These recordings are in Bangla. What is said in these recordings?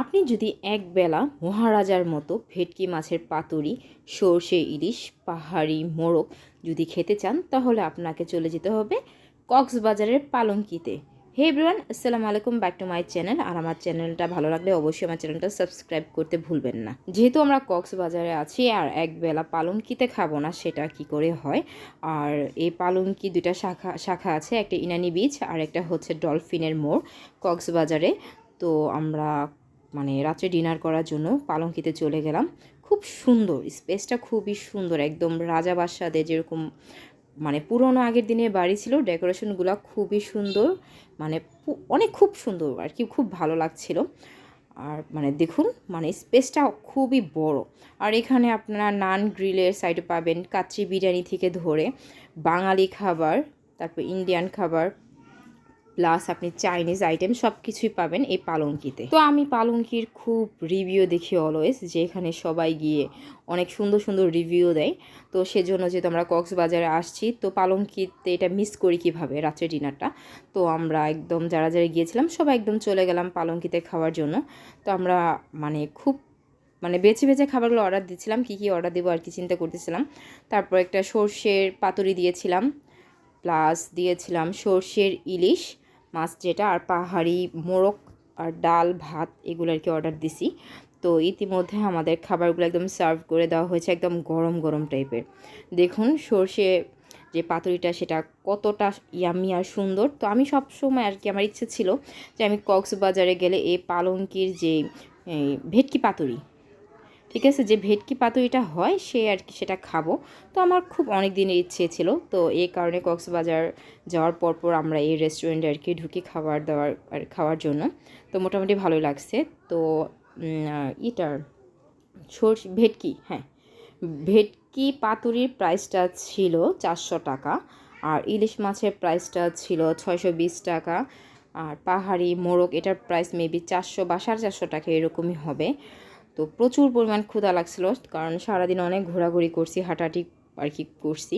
আপনি যদি একবেলা মহারাজার মতো ভেটকি মাছের পাতুরি, সর্ষে ইলিশ, পাহাড়ি মোরগ যদি খেতে চান, তাহলে আপনাকে চলে যেতে হবে কক্সবাজারের পালঙ্কিতে। হে এভরিওয়ান, আসসালামু আলাইকুম, ব্যাক টু মাই চ্যানেল। আর আমার চ্যানেলটা ভালো লাগলে অবশ্যই আমার চ্যানেলটা সাবস্ক্রাইব করতে ভুলবেন না। যেহেতু আমরা কক্সবাজারে আছি, আর একবেলা পালঙ্কিতে খাব না, সেটা কি করে হয়? আর এই পালঙ্কি দুইটা শাখা শাখা আছে, একটা ইনানি বিচ আর একটা হচ্ছে ডলফিনের মোড় কক্সবাজারে। তো আমরা মানে রাত্রে ডিনার করার জন্য পালঙ্কিতে চলে গেলাম। খুব সুন্দর স্পেসটা খুবই সুন্দর, একদম রাজা বাদশাদের যেরকম মানে পুরোনো আগের দিনের বাড়ি ছিল ডেকোরেশনগুলো খুবই সুন্দর মানে অনেক খুব সুন্দর আর কি, খুব ভালো লাগছিল। আর মানে দেখুন মানে স্পেসটা খুবই বড়। আর এখানে আপনারা নান গ্রিলের সাইডে পাবেন, কাচ্চি বিরিয়ানি থেকে ধরে বাঙালি খাবার, তারপর ইন্ডিয়ান খাবার প্লাস আপনি চাইনিজ আইটেম সব কিছুই পাবেন এই পালঙ্কিতে। তো আমি পালঙ্কির খুব রিভিউ দেখি অলওয়েজ যে এখানে সবাই গিয়ে অনেক সুন্দর সুন্দর রিভিউ দেয়। তো সেজন্য যেহেতু আমরা কক্সবাজারে আসছি, তো পালঙ্কিতে এটা মিস করি কীভাবে রাত্রে ডিনারটা তো আমরা একদম যারা যারা গিয়েছিলাম, সবাই একদম চলে গেলাম পালঙ্কিতে খাওয়ার জন্য। তো আমরা মানে খুব মানে বেছে বেছে খাবারগুলো অর্ডার দিচ্ছিলাম, কী কী অর্ডার দেবো আর কি চিন্তা করতেছিলাম। তারপর একটা সর্ষের পাতুরি দিয়েছিলাম প্লাস দিয়েছিলাম সর্ষের ইলিশ। মাছ যেটা আর পাহাড়ি মোরগ আর ডাল, ভাত এগুলো আর কি অর্ডার দিছি। তো ইতিমধ্যে আমাদের খাবারগুলো একদম সার্ভ করে দেওয়া হয়েছে একদম গরম গরম টাইপের দেখুন সর্ষে যে পাতুরিটা সেটা কতটা ইয়ামি আর সুন্দর। তো আমি সব সময় আর কি আমার ইচ্ছে ছিল যে আমি কক্সবাজারে গেলে এই পালঙ্কির যে ভেটকি পাতুরি ঠিক আছে, যে ভেটকি পাতুরিটা হয় সে আর কি সেটা খাব। তো আমার খুব অনেক দিনের ইচ্ছে ছিল, তো এই কারণে কক্সবাজার যাওয়ার পর পর আমরা এই রেস্টুরেন্টে আর কি ঢুকি খাবার দাবার আর খাওয়ার জন্য। তো মোটামুটি ভালোই লাগছে। তো ইটার সর্ষ, ভেটকি হ্যাঁ। ভেটকি পাতুরির প্রাইসটা ছিল চারশো টাকা, আর ইলিশ মাছের প্রাইসটা ছিল ছয়শো বিশ টাকা, আর পাহাড়ি মোরগ এটার প্রাইস মেবি চারশো বা সাড়ে চারশো টাকা এরকমই হবে। তো প্রচুর পরিমাণ ক্ষুধা লাগছিল, কারণ সারাদিন অনেক ঘোরাঘুরি করছি, হাঁটাহাঁটি আর কি করছি।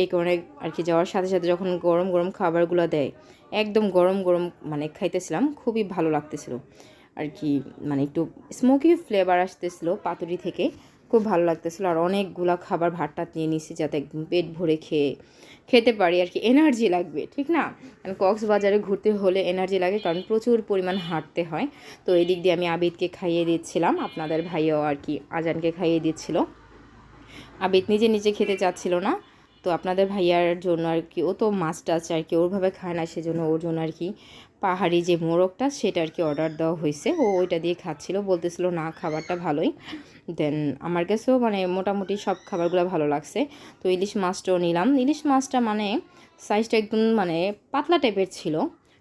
এই কারণে আর কি যাওয়ার সাথে সাথে যখন গরম গরম খাবারগুলো দেয়, একদম গরম গরম মানে খাইতেছিলাম, খুবই ভালো লাগতেছিল। আর কি মানে একটু স্মোকি ফ্লেভার আসতেছিলো পাতুরি থেকে। খুব ভালো লাগতেছিলো। আর অনেকগুলা খাবার ভাতটা নিয়ে নিছি যাতে একদম পেট ভরে খেয়ে, খেতে পারি আর কি। এনার্জি লাগবে, ঠিক না? কারণ কক্সবাজারে ঘুরতে হলে এনার্জি লাগে কারণ প্রচুর পরিমাণ হাঁটতে হয়। তো এই দিক দিয়ে আমি আবিদকে খাইয়ে দিচ্ছিলাম, আপনাদের ভাইও আর কি আজানকে খাইয়ে দিচ্ছিল। আবিদ নিজে নিজে খেতে চাচ্ছিল না। তো আপনাদের ভাইয়ার জন্য আর কি, ও তো মাছ টাছ আর কি, ওরভাবে খায় না সেজন্য ওর জন্য আর কি পাহাড়ি যে মোরগটা সেটা আর কি অর্ডার দেওয়া হয়েছে। ও ওইটা দিয়ে খাচ্ছিল, বলতেছিল না, খাবারটা ভালোই। দেন আমার কাছেও মানে মোটামুটি সব খাবারগুলো ভালো লাগছে। তো ইলিশ মাছটাও নিলাম। ইলিশ মাছটা মানে সাইজটা একদম মানে পাতলা টাইপের ছিল।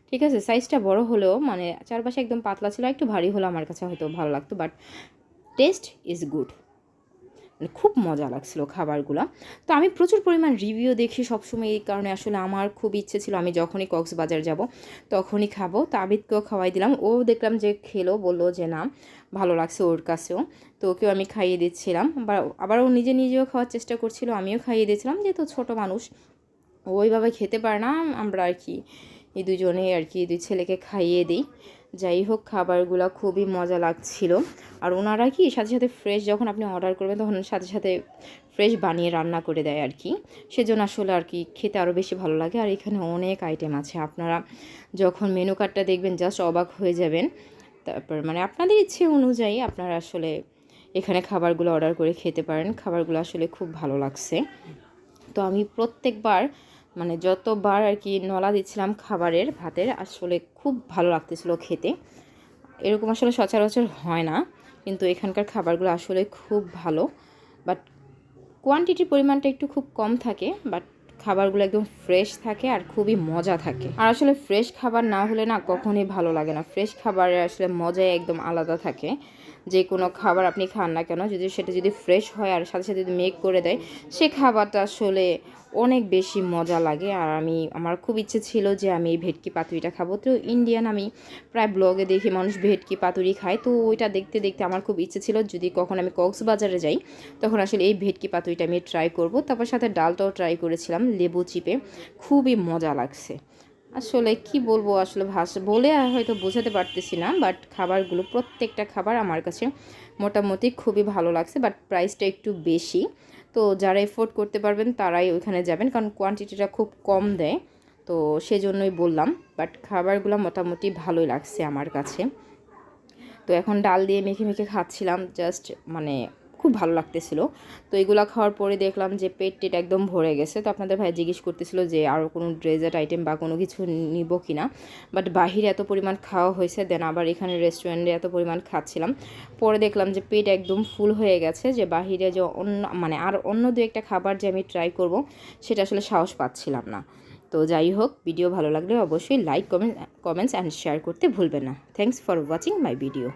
ঠিক আছে সাইজটা বড় হলেও মানে চারপাশে একদম পাতলা ছিল, একটু ভারী হলো আমার কাছে হয়তো ভালো লাগতো বাট টেস্ট ইজ গুড খুব মজা লাগছিল খাবারগুলো। তো আমি প্রচুর পরিমাণ রিভিউ দেখি সবসময়, এই কারণে আসলে আমার খুব ইচ্ছে ছিল আমি যখনই কক্সবাজার যাব তখনই খাব। তো আবিদকেও খাওয়াই দিলাম। ও দেখলাম যে খেলো, বলল যে না, ভালো লাগছে ওর কাছেও। তো ওকেও আমি খাইয়ে দিচ্ছিলাম। আবার আবার ও নিজে নিজেও খাওয়ার চেষ্টা করছিল, আমিও খাইয়ে দিয়েছিলাম যেহেতু ছোট মানুষ। ওইভাবে খেতে পারে না, আমরা আর কি, এই দুজনে আর কি, দুই ছেলেকে খাইয়ে দিই। যাই হোক, খাবারগুলো খুবই মজা লাগছিল। আর ওনারা কি, সাথে সাথে ফ্রেশ যখন আপনি অর্ডার করবেন, তখন সাথে সাথে ফ্রেশ বানিয়ে রান্না করে দেয় আর কি। সেজন্য আসলে আর কি খেতে আরও বেশি ভালো লাগে। আর এখানে অনেক আইটেম আছে। আপনারা যখন মেনু কার্ডটা দেখবেন জাস্ট অবাক হয়ে যাবেন। তারপর মানে আপনাদের ইচ্ছে অনুযায়ী আপনারা আসলে এখানে খাবারগুলো অর্ডার করে খেতে পারেন। খাবারগুলো আসলে খুব ভালো লাগছে। তো আমি প্রত্যেকবার মানে যতবার আর কি নলা দিচ্ছিলাম খাবারের, ভাতের, আসলে খুব ভালো লাগতেছিলো খেতে। এরকম আসলে সচরাচর হয় না, কিন্তু এখানকার খাবারগুলো আসলে খুব ভালো। বাট কোয়ান্টিটির পরিমাণটা একটু খুব কম থাকে বাট খাবারগুলো একদম ফ্রেশ থাকে আর খুবই মজা থাকে। আর আসলে ফ্রেশ খাবার না হলে না কখনোই ভালো লাগে না। ফ্রেশ খাবারের আসলে মজাই একদম আলাদা থাকে। যে কোনো খাবার আপনি খান না কেন, যদি সেটা যদি ফ্রেশ হয় আর সাথে সাথে যদি মেক করে দেয়, সে খাবারটা আসলে অনেক বেশি মজা লাগে। আর আমি, আমার খুব ইচ্ছে ছিল যে আমি এই ভেটকি পাতুরিটা খাব। তো ইন্ডিয়ান আমি প্রায় ব্লগে দেখি মানুষ ভেটকি পাতুরি খায়। তো ওইটা দেখতে দেখতে আমার খুব ইচ্ছে ছিল যদি কখন আমি কক্সবাজারে যাই, তখন আসলে এই ভেটকি পাতুরিটা আমি ট্রাই করব। তারপর সাথে ডালটাও ট্রাই করেছিলাম। লেবু চিপে। খুবই মজা লাগছে। আসলে কি বলব, আসলে ভাষা বলে হয়তো বোঝাতে পারতেছি না বাট খাবারগুলো, প্রত্যেকটা খাবার আমার কাছে মোটামুটি খুবই ভালো লাগছে বাট প্রাইসটা একটু বেশি। তো যারা এফোর্ড করতে পারবেন, তারাই ওইখানে যাবেন, কারণ কোয়ান্টিটিটা খুব কম দেয়। তো সেজন্যই বললাম বাট খাবারগুলো মোটামুটি ভালোই লাগছে আমার কাছে। তো এখন ডাল দিয়ে মেখে মেখে খাচ্ছিলাম জাস্ট মানে খুব ভালো লাগতেছিল। তো এগুলো খাওয়ার পরে দেখলাম যে পেট টেট একদম ভরে গেছে। তো আপনাদের ভাই জিজ্ঞেস করতেছিল যে আরও কোনো ড্রেজার্ট আইটেম বা কোনো কিছু নিব কি না বাট বাহিরে এত পরিমাণ খাওয়া হয়েছে দেন আবার এখানে রেস্টুরেন্টে এত পরিমাণ খাচ্ছিলাম। পরে দেখলাম যে পেট একদম ফুল হয়ে গেছে, যে বাহিরে যে অন্য মানে আর অন্য দু একটা খাবার যে আমি ট্রাই করব, সেটা আসলে সাহস পাচ্ছিলাম না। তো যাই হোক ভিডিও ভালো লাগলে অবশ্যই like comment comments and share করতে ভুলবেন না। Thanks for watching my video